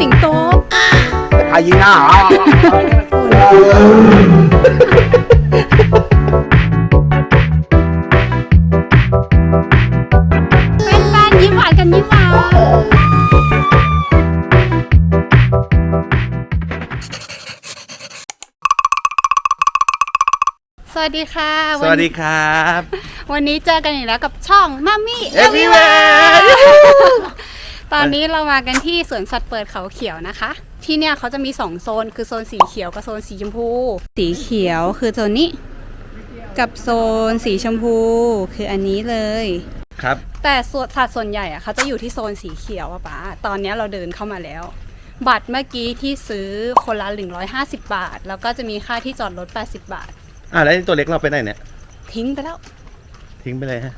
สิงโตใครยิงหน้าแฟนๆยิ้มหวานกันยิ้มหวานสวัสดีค่ะสวัสดีครับ วันนี้เจอกันอีกแล้วกับช่องมัมมี่ Everywhere ตอนนี้เรามากันที่สวนสัตว์เปิดเขาเขียวนะคะ ที่เนี่ยเขาจะมีสองโซน คือโซนสีเขียวกับโซนสีชมพู สีเขียวคือโซนนี้ กับโซนสีชมพูคืออันนี้เลย ครับ แต่ส่วนสัตว์ส่วนใหญ่อะเขาจะอยู่ที่โซนสีเขียวอะป้าตอนเนี้ยเราเดินเข้ามาแล้ว บัตรเมื่อกี้ที่ซื้อคนละ150 บาท แล้วก็จะมีค่าที่จอดรถ 80 บาท อ่าแล้วตัวเล็กเราไปไหนเนี่ย ทิ้งไปแล้ว ทิ้งไปเลยฮะ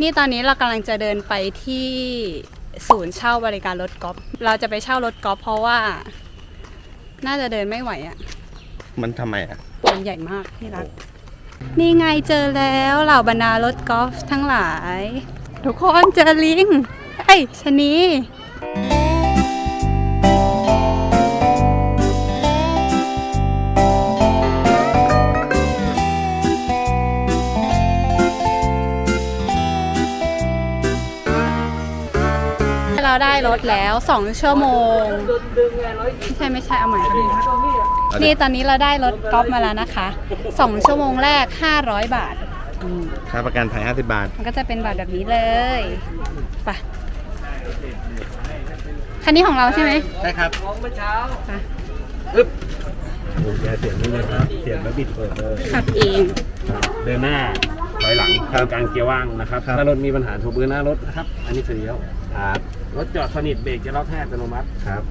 นี่ตอนนี้เรากำลังจะเดินไปที่ ศูนย์เช่าบริการรถกอล์ฟเราจะไปเช่ารถกอล์ฟเพราะว่า น่าจะเดินไม่ไหวอะ่ะมันทำไมอะ มันใหญ่มากที่รัก นี่ไงเจอแล้วเหล่าบรรดารถกอล์ฟทั้งหลาย ทุกคนเจอลิงเอ้ยชะนี เราได้รถแล้ว 2 ชั่วโมง ไม่ใช่ไม่ใช่เอาใหม่นี่ตอนนี้เราได้รถกอล์ฟมาแล้วนะคะ 2 ชั่วโมงแรก 500 บาท ค่าประกันภัย50 บาท มันก็จะเป็นบัตรแบบนี้เลยไปคันนี้ของเราใช่ไหมใช่ครับไปกุญแจเสียบนี่นะครับ เสียบแล้วบิดเปิดเลยขับเอง เดินหน้า ถอยหลังครับกลางเกียร์ว่างนะครับ ครับ ถ้ารถมีปัญหาโทรเบอร์หน้ารถนะครับ อันนี้คือเลี้ยวครับรถจอดสนิทเบรกจะล็อกแทอัตโนมัติ ครับ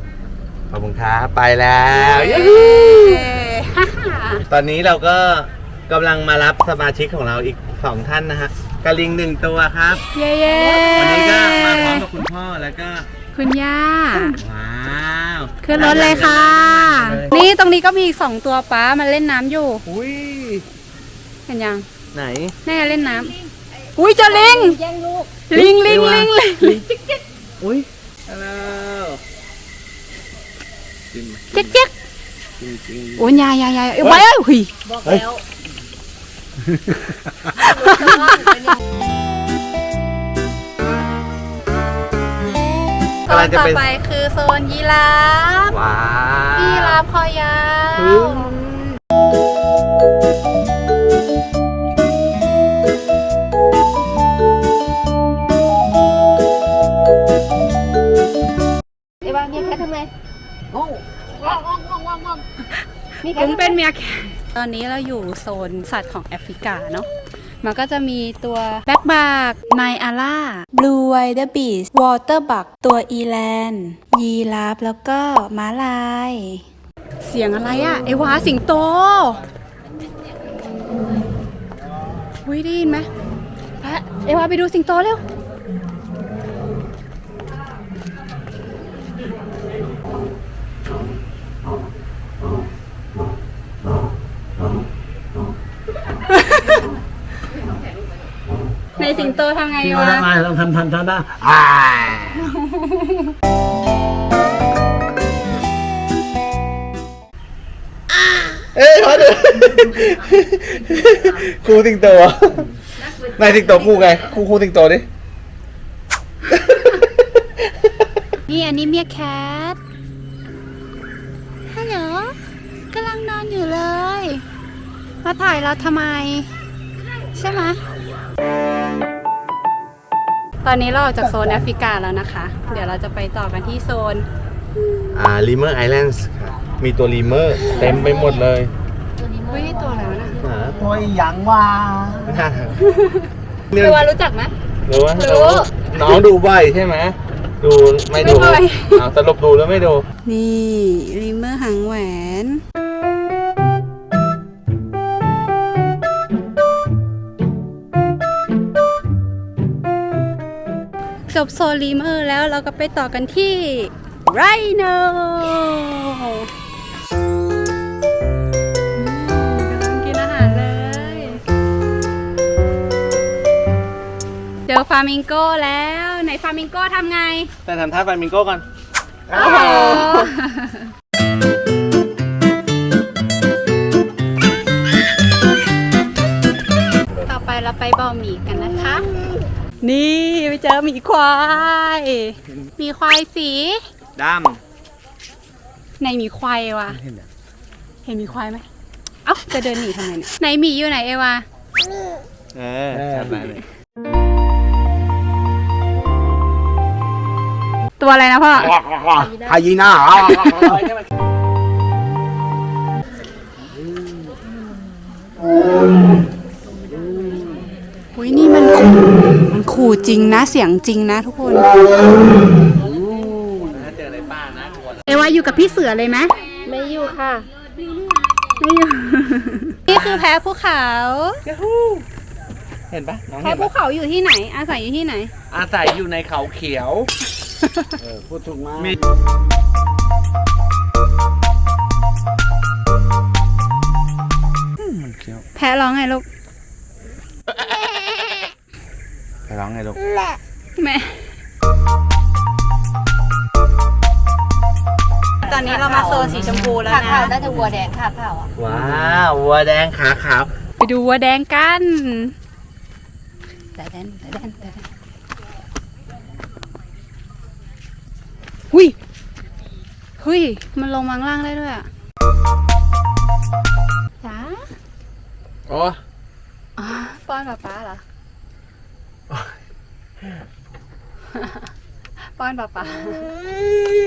ขอบคุณครับไปแล้วเย้ฮ่าฮ่าตอนนี้เราก็กำลังมารับสมาชิกของเราอีกสองท่านนะฮะกระลิงหนึ่งตัวครับ เย้เย้วันนี้ก็มาพร้อมกับคุณพ่อแล้วก็คุณย่า ว้าวขึ้นรถเลยค่ะนี่ตรงนี้ก็มีอีกสองตัวป้ามันเล่นน้ำอยู่ อุ้ยเห็นยัง ไหนแน่เล่นน้ำอุ้ยเจะลิงลิงลิงลิงลิงอุ้ยฮัลโหลเจ๊กเจ๊กจริงโอ้ยยายยายยายเอ้ยไว้เอ้ยหุยๆโซกำลันงจะต่อเป็นไปคือโซนยีราฟว้าวยีราฟคอยาว ผมเป็นเมียแคทตอนนี้เราอยู่โซนสัตว์ของแอฟริกาเนาะมันก็จะมีตัวแบ็กบาร์กไนอาล่าบลูไวเดอร์บีสวอเตอร์บักตัวอีแลนด์ยีราฟแล้วก็ม้าลาย เสียงอะไรอะไอวาสิงโตอุ้ยได้ยินไหมไอวาไปดูสิงโตเร็ว สิงโตทำไงวะไม่ต้องทำทันทันได้อ่าเอ้ยเขาดูครูสิงโตนายสิงโตครูไงครูครูสิงโตดิ นี่อันนี้เมียแคท ฮัลโหลกำลังนอนอยู่เลย มาถ่ายเราทำไม ใช่ไหม ตอนนี้เราออกจากโซนแอฟริกาแล้วนะคะ เดี๋ยวเราจะไปต่อกันที่โซนอ่าลิเมอร์ไอแลนด์มีตัวลิเมอร์เต็มไปหมดเลยเฮ้ยนี่ตัวอะไรวะนะหาโอ้ยยังว่าเนี่ยตัวรู้จักไหมรู้ว่ารู้ น้องดูบ่อยใช่ไหมดูไม่ดูไม่บ่อย อ้าวสรุปดูแล้วไม่ดู นี่ริมเมอร์หางแหวน จบโซลิมเมอร์แล้วเราก็ไปต่อกันที่ไรโนกำลังกินอาหารเลยเจอฟามิงโก้แล้วไหนฟามิงโก้ทำไง แต่ทำท่าฟลามิงโก้ก่อนโอ้โหต่อไปเราไปบ่อหมีกันนะคะ นี่ไปเจอหมีควายหมีควายสีดในหมีควายวะเห็นหมีควายไหมเอ้าจะเดินหนีทำไมเนี่ยไหนหมีอยู่ไหนเอวาำเออจำได้เลยตัวอะไรนะพ่อ ไฮยีน่าอุ้ยนี่มันขู่มัน ขู่จริงนะเสียงจริงนะทุกคนถ้าเจอในป่านะกลัวนะเอวาอยู่กับพี่เสือเลยไหมไม่อยู่ค่ะ ไม่อยู่ นี่คือแพ้ภูเขา เห็นปะน้องแพ้เห็นภูปะเขาอยู่ที่ไหน อาศัยอยู่ที่ไหน อาศัยอยู่ในเขาเขียว เออพูดถูกมาก มี แพ้ร้องไงลูก ไป ร้องไงลูกแม่ตอนนี้เรามาโซนสีชมพูแล้วขาขาวนะน่าจะวัวแดงขาขาวอะว้าววัวแดงขาขาวไปดูวัวแดงกันแต่แดนแต่แดนแต่แดนหุยหุยมันลงมาข้างล่างได้ด้วยอะจ้าโอ้อ๋อป้อนป๊าป๊าเหรอ ป้อนป๊าป๊า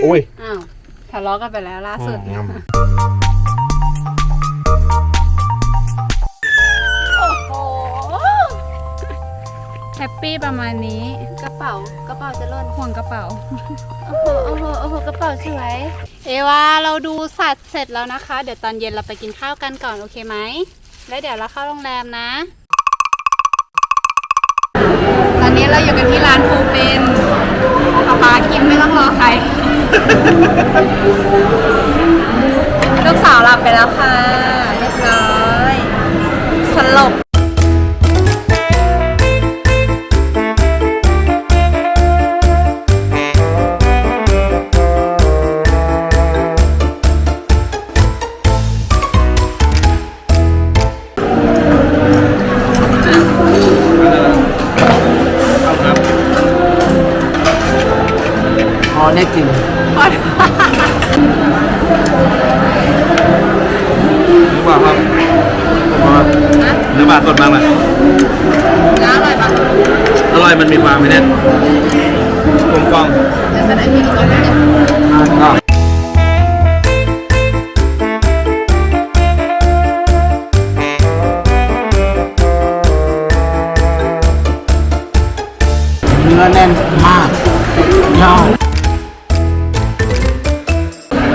อุ้ยอ้าวทะเลาะกันไปแล้วล่าสุด งโอ้โห แฮปปี้ประมาณนี้ กระเป๋ากระเป๋าจะล่น ห่วงกระเป๋า โอ้โห โอ้โห โอ้โห กระเป๋าสวย เอวาเราดูสัตว์เสร็จแล้วนะคะ เดี๋ยวตอนเย็นเราไปกินข้าวกันก่อนโอเคไหม แล้วเดี๋ยวเราเข้าโรงแรมนะ นนี้เราอยู่กันที่ร้านภูเป็นป๊าป๊ากินไม่ต้องรอใคร ลูกสาวหลับไปแล้วค่ะาสดมากเลยน้าอร่อยปะอร่อยมันมีความไม่แน่นกลมกล่อมเดี๋ยวจะได้มีอีกแล้วเนี่ยอะเนื้อแน่นมากยอด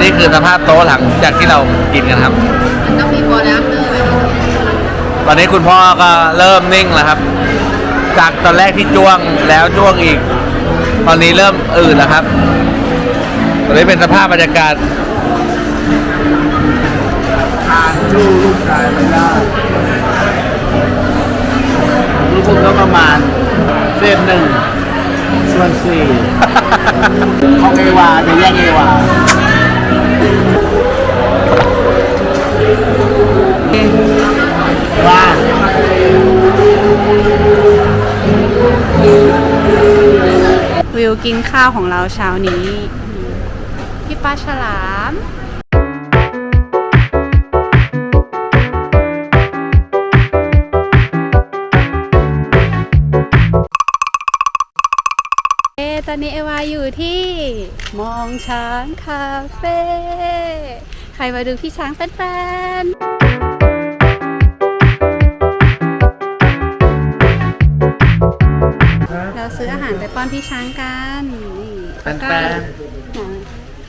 นี่คือสภาพโต๊ะหลังจากที่เรากินกันครับ มันต้องมีโบนัสเลยต อนนี้คุณพ่อก็เริ่มนิ่งแล้วครับ จากตอนแรกที่จ้วงแล้วจ้วงอีก ตอนนี้เริ่มอื่นแล้วครับตอนนี้เป็นสภาพบรรยากาศทานชู้ลูกชายไม่ได้ลูกผมก็ประมาณเศษหนึ่งส่วนสี่ของเอวาจะแยกเอวาว่า กินข้าวของเราเช้านี้พี่ปลาฉลามเอะตอนนี้เอวาอยู่ที่มองช้างคาเฟ่ใครมาดูพี่ช้างแฟนๆเราซื้ออาหารไปป้อนพี่ช้างกันนี่แป้นตะกร้า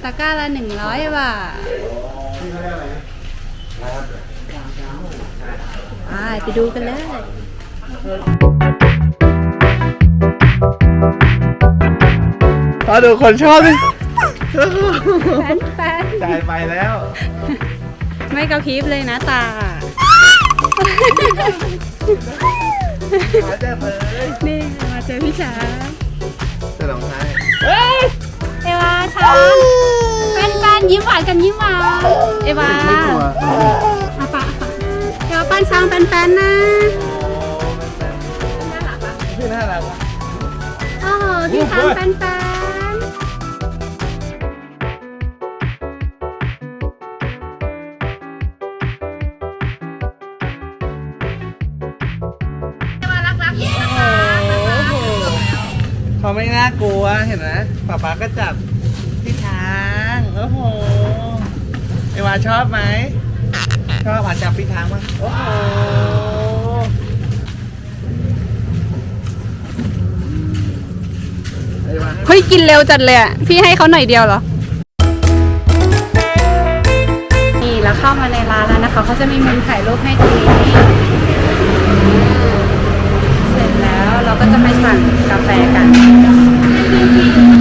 ตะกร้าละหนึ่งร้อยบาทไปไปดูกันเลยพอดูคนชอบดิแฟนแฟนจ่ายไปแล้ว ไม่กระพริบเลยนะตามาเจอเลยนี่มาเจอพี่ช้า งจะลองท้ายเอวาช้างกันยี่หวานเอวาไม่กลัวอาปะเดี๋ยวปั้นช้างแปนๆนะพี่น่ารักโอ้โหพี่ช้างแปนๆเขาไม่น่ากลัวเห็นไหมป๊าป๊าก็จับ อ้โหไอวาชอบไหม ชอบอะจับพี่ช้างมั้งโอ้โหไอวาให้เฮ้ยกินเร็วจัดเลยอะ พี่ให้เขาหน่อยเดียวเหรอ นี่แล้วเข้ามาในร้านแล้วนะคะ เขาจะมีมุมถ่ายรูปให้ตรงนี้ เสร็จแล้วเราก็จะไปสั่งกาแฟกัน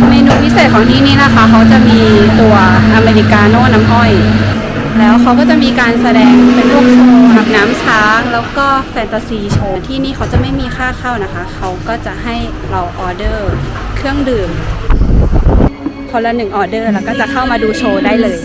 เมนูพิเศษของที่นี่นะคะเขาจะมีตัวอเมริกาโน่น้ำอ้อย แล้วเขาก็จะมีการแสดงเป็นพวกโชว์แบบน้ำช้าง แล้วก็แฟนตาซีโชว์ที่นี่เขาจะไม่มีค่าเข้านะคะ เขาก็จะให้เราออเดอร์เครื่องดื่มคนละหนึ่งออเดอร์แล้วก็จะเข้ามาดูโชว์ได้เลย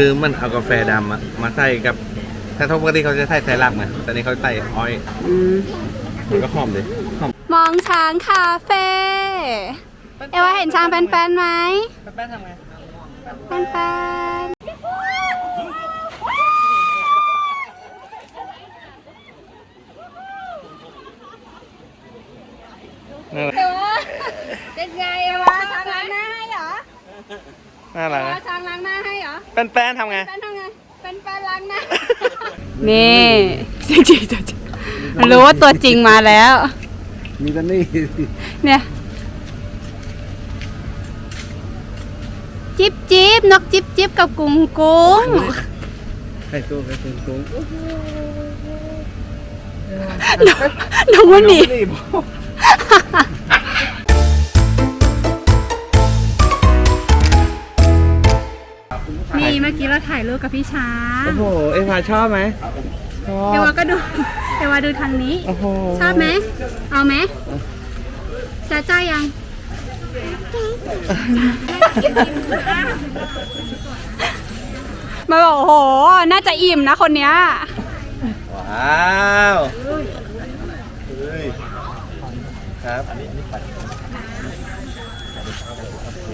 คือมันเอากาแฟดำอะมาใส่กับ ถ้าปกติเขาจะใส่ไซรัปไงแต่นี่เขาใส่อ้อยอืมมันก็หอมเลยหอมมองช้างคาเฟ่เอว่าเห็นช้างแปนๆไหมแป้นทำไงแปนๆเป็นไงเอว่าช้างล้างหน้าให้เหรอ น่ารักเอนะว่าช้างล้างหน้าให้เหรอแป้นแป้นทำไงแปนทำไง เป็นแปนล้างหน้า นี่จริงๆตัวจริงรู้ว่าตัวจริงมาแล้ว มีแต่นี่เนี่ยจิ๊บจิ๊บนกจิ๊บจิ๊บกับกุ้งกุ้งไข่ตัวไข่ตัวตรงนกมันหนีนี่ นี่เมื่อกี้เราถ่ายรูปกับพี่ช้างโอ้โห เอ็มพาชอบไหมชอเอบวาก็ดู เอวาดูทางนี้ โอ้โห ชอบไหม เอาไหมจ้าจ้ายัง มาบอกโอ้โห น่าจะอิ่มนะคนเนี้ย ว้าวเฮ้ยครับโอเค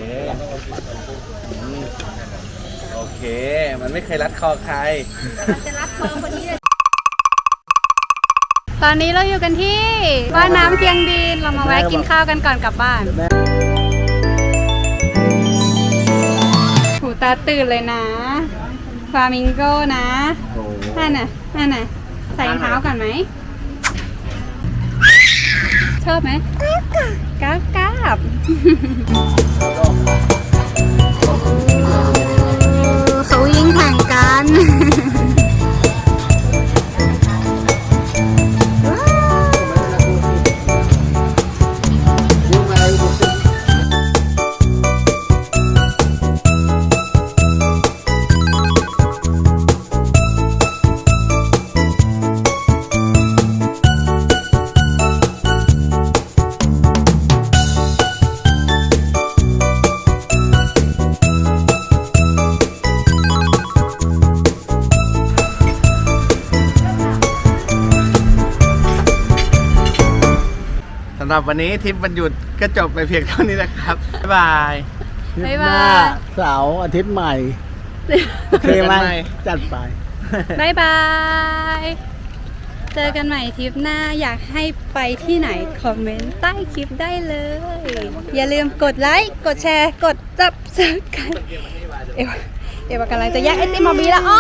อืมโอเค มันไม่เคยรัดคอใครตอนนี้เราอยู่กันที่บ้านน้ำเพียงดิน เรามาแวะกินข้าวกันก่อนกลับบ้านหูตาตื่นเลยนะฟลามิงโก้นะโอ้โหนั่นน่ะนั่นน่ะใส่รองเท้าก่อนไหม ชอบไหมกราบกราบเขาวิ่งแข่ ง กันหรับวันนี้ทริปวันหยุดก็จบไปเพียงเท่านี้นะครับ บ๊ายบายบ๊ายบายหน้เสาร์อาทิตย์ใหม่โอเคไหมเจอกันใหม่ จัดไป บายบาย เจอกันใหม่ทริปหน้าอยากให้ไปที่ไหน คอมเมนต์ใต้คลิปได้เลย อย่าลืมกดไลค์ กดแชร์ กดจับสกันเอวเอวกำลังจะแยกไอติมมาบีแล้วอ๋อ